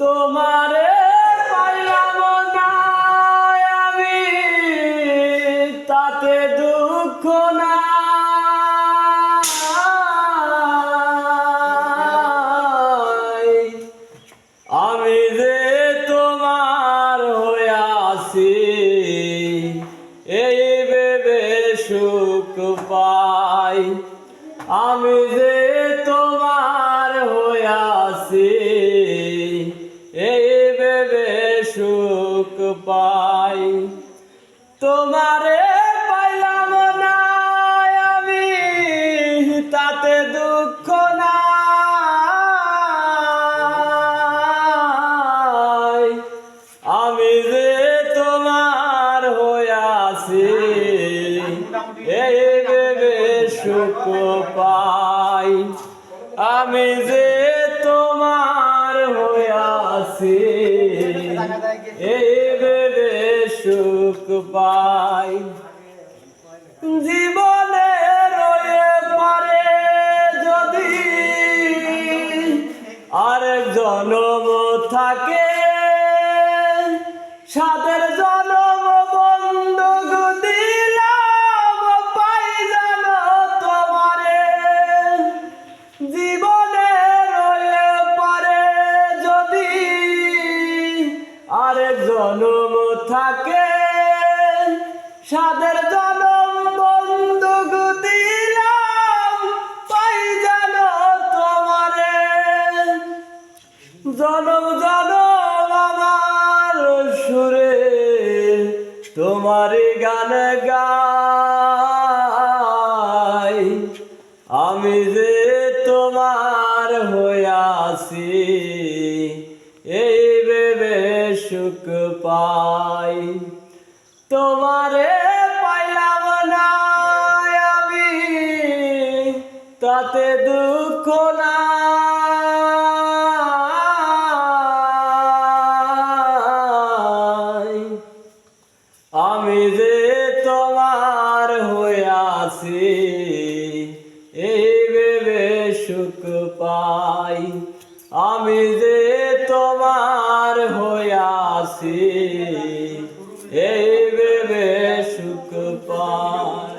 তোমারে পাইলাম না আমি, তাতে দুঃখ না। আমি যে তোমার হয়ে আছি, এই ভেবে সুখ পাই। আমি যে তোমার হয়ে আছি সুখ পাই। তোমারে পাইলাম না আমি, তাতে দুঃখ নাই। আমি যে তোমার হইয়াছি এই সুখ পাই। আমি যে তোমার হইয়াছি এই সুখ পাই। জীবনে রয়ে পারে যদি আরেক জনম থাকে, সাদের জনম বন্ধুক দিলাম, পাই জানো তোমারে। জীবনে রয়ে পারে যদি আরেক জনম থাকে সাদের জনম বন্ধুক দিলাম, পাই জানো তোমারে। জনম জনম আমার সুরে, তোমারই গান গাই। আমি যে তোমার হইয়াছি এই ভেবে সুখ পাই। তোমারে পাইলাম না আমি, তাতে দুঃখ নাই। আমি যে তোমার হইয়াছি এই ভেবে সুখ পাই। আমি যে তোমার হইয়াছি এই ভেবে সুখ পায়।